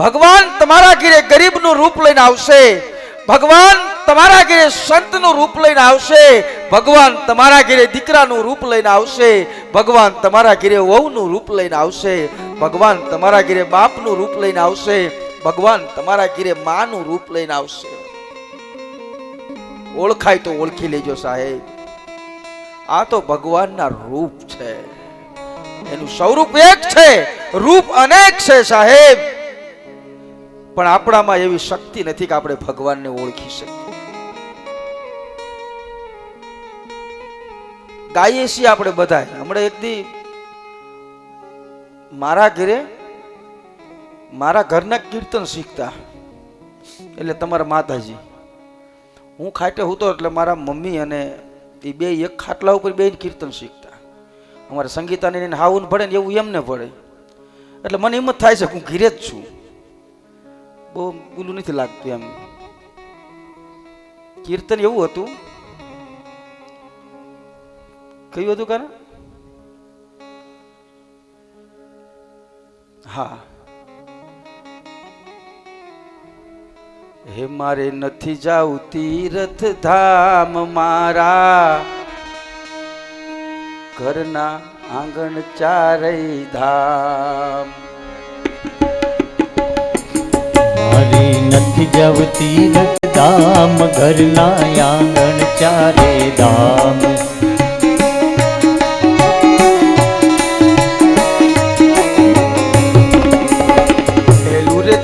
ભગવાન તમારા ઘરે ગરીબનું રૂપ લઈને આવશે. ભગવાન તમારા ઘરે સંતનું રૂપ લઈને આવશે. ભગવાન તમારા ઘરે દીકરાનું રૂપ લઈને આવશે. ભગવાન તમારા ઘરે વહુનું રૂપ લઈને આવશે. ભગવાન તમારા ઘરે બાપનું રૂપ લઈને આવશે. ભગવાન તમારા ઘરે માનું રૂપ લઈને આવશે. ઓળખાય તો ઓળખી લેજો સાહેબ. આ તો ભગવાનના રૂપ છે. એનું સ્વરૂપ એક છે. રૂપ અનેક છે સાહેબ. પણ આપણામાં એવી શક્તિ નથી કે આપણે ભગવાનને ઓળખી શકીએ. ગાઈએ છીએ આપણે બધા હમણાં એક દી મારા ઘરે, મારા ઘરના કીર્તન શીખતા. એટલે તમારા માતાજી. હું ખાટે હતો એટલે મારા મમ્મી અને એ બે એક ખાટલા ઉપર બે કીર્તન શીખતા. અમારે સંગીતાને હાવું પડે ને એવું એમને ભળે. એટલે મને હિંમત થાય છે હું ઘીરે જ છું. બહુ પેલું નથી લાગતું એમ. કીર્તન એવું હતું. કયું હતું કારણ? હા. હે મારે નથી જાવું તીર્થ ધામ મારા. ઘરના આંગણ ચારય ધામ. નથી જવતી ધામ ઘરના આંગણ ચારે ધામ.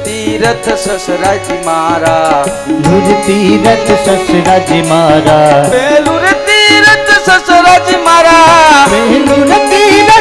તીરથ સસરાજી મારા. ધુજ તીરથ સસરાજી મારા. પેલું તીરથ સસરાજી મારા. પહેલું તીરથ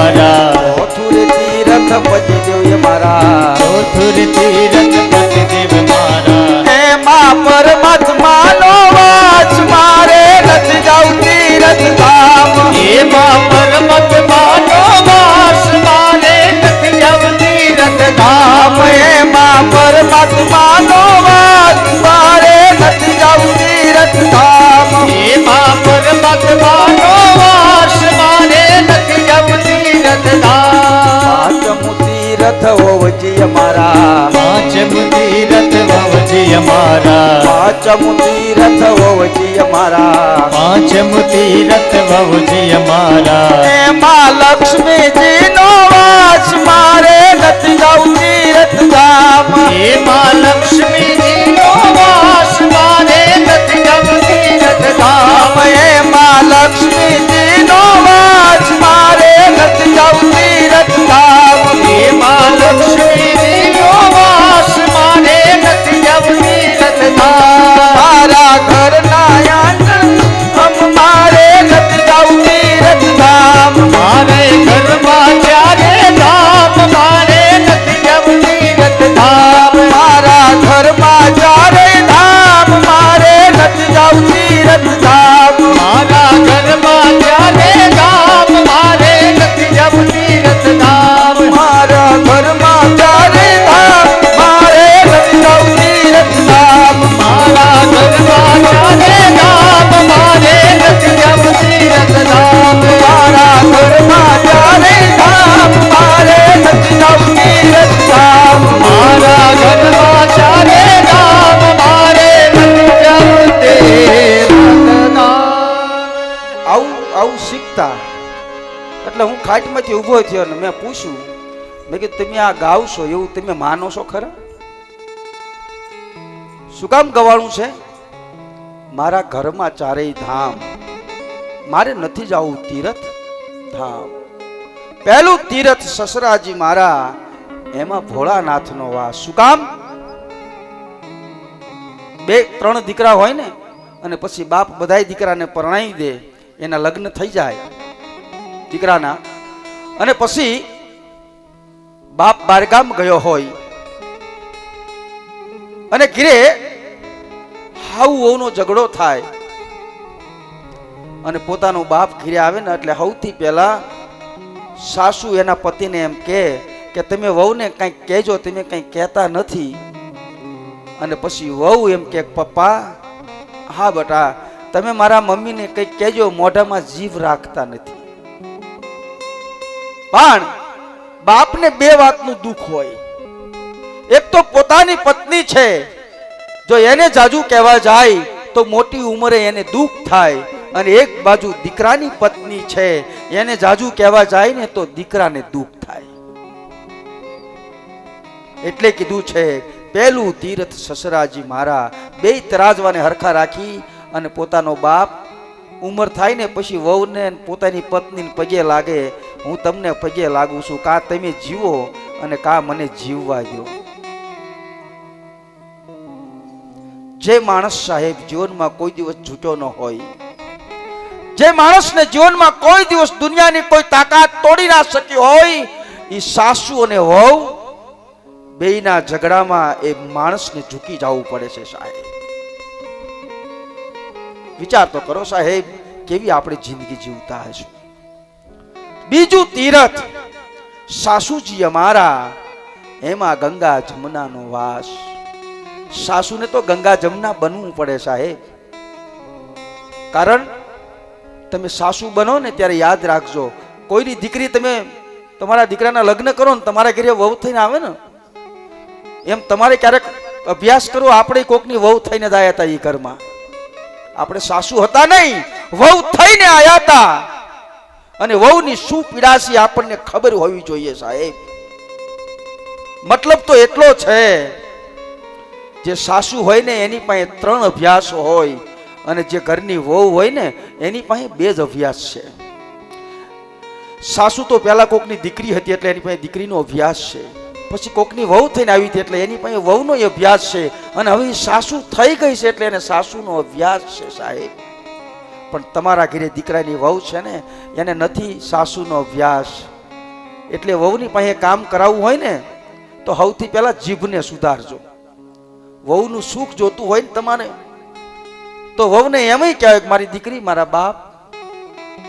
મારા. ચોથું રે તીરથ એ મારા. ચોથુર તીરથ પાંચમું તીરથ હોવજી અમારા પાંચમું તીરથ ભવજી અમારા એમાં લક્ષ્મીજી નો વાસ મારે નથી જાઉં તીરથ ધામ એમાં લક્ષ્મીજીનો વાસ મારે નથી જવું તીરથ ધામ એમાં લક્ષ્મીજી નો વાસ મારે નથી જાઉં હું ઊભો થયો ને મેં પૂછ્યું, મેં કીધું, તમે આ ગાવશો એવું તમે માનો છો ખરા? શું કામ ગવાણું છે? મારા ઘરમાં ચારેય ધામ. મારે નથી જવું તીરથ ધામ. પહેલું તીરથ સસરાજી મારા, એમાં ભોળાનાથનો વાસ. શું કામ? બે, ત્રણ દીકરા હોય ને, અને પછી બાપ બધાય દીકરાને પરણાવી દે, એના લગ્ન થઈ જાય. દીકરાના અને પછી બાપ બારગામ ગયો હોય. અને ઘીરે હાઉઓનો ઝઘડો થાય. અને પોતાનો બાપ ઘીરે આવે ને એટલે સૌથી પહેલા સાસુ એના પતિને એમ કહે કે તમે વહુને કંઈક કહેજો, તમે કંઈક કહેતા નથી. અને પછી વહુ એમ કે, પપ્પા, હા બેટા, તમે મારા મમ્મીને કંઈક કહેજો, મોઢામાં જીભ રાખતા નથી. પણ બાપને બે વાતનું દુઃખ હોય. એક તો પોતાની પત્ની છે, જો એને જાજુ કહેવા જાય તો મોટી ઉંમરે એને દુઃખ થાય અને એક બાજુ દીકરાની પત્ની છે, એને જાજુ કહેવા જાય ને તો દીકરાને દુઃખ થાય. એટલે કીધું છે પહેલું તીર્થ સસરાજી મારા બે તરાજવાને હરખા રાખી અને પોતાનો બાપ ઉંમર થાય ને પછી વહુને પોતાની પત્નીને પગે લાગે હું તમને પગે લાગુ છું, કા તમે જીવો અને કા મને જીવવા દો જે માણસ સાહેબ જીવનમાં કોઈ દિવસ ઝૂક્યો ન હોય, જે માણસને જીવનમાં કોઈ દિવસ દુનિયાની કોઈ તાકાત તોડી ના શકી હોય એ સાસુ અને વહુ બેયના ઝઘડામાં એ માણસને ઝૂકી જવું પડે છે સાહેબ. વિચાર તો કરો સાહેબ, કેવી આપણે જિંદગી જીવતા હશું? બીજું તીરથ. સાસુજી અમારા, એમાં ગંગા જમનાનો વાસ. સાસુને તો ગંગા જમના બનવું પડે સાહેબ. કારણ, તમે સાસુ બનો ને ત્યારે યાદ રાખજો. કોઈની દીકરી તમે તમારા દીકરાના લગ્ન કરો ને તમારા ઘરે વહુ થઈને આવે ને. એમ તમારે ક્યારેક અભ્યાસ કરો, આપણે કોકની વહુ થઈને જ આયા હતા એ ઘરમાં. આપણે સાસુ હતા નહીં, વહુ થઈને આયા હતા અને વહુની શું પીડાશી આપણને ખબર હોવી જોઈએ સાહેબ. મતલબ તો એટલો છે જે સાસુ હોય ને એની પાસે ત્રણ અભ્યાસ હોય અને જે ઘરની વહુ હોય ને એની પાસે બે જ અભ્યાસ છે. સાસુ તો પહેલા કોકની દીકરી હતી એટલે એની પાસે દીકરીનો અભ્યાસ છે. પછી કોકની વહુ થઈને આવી હતી એટલે એની પાસે વહુનો અભ્યાસ છે. અને હવે સાસુ થઈ ગઈ છે એટલે એને સાસુનો અભ્યાસ છે સાહેબ. પણ તમારા ઘરે દીકરાની વહુ છે ને, એને નથી સાસુનો અભ્યાસ એટલે વહુની પાસે કામ કરાવવું હોય ને, તો સૌથી પહેલા જીભને સુધારજો. વહુનું સુખ જોતું હોય ને તમારે, તો વહુને એમય કહેવાય કે મારી દીકરી, મારા બાપ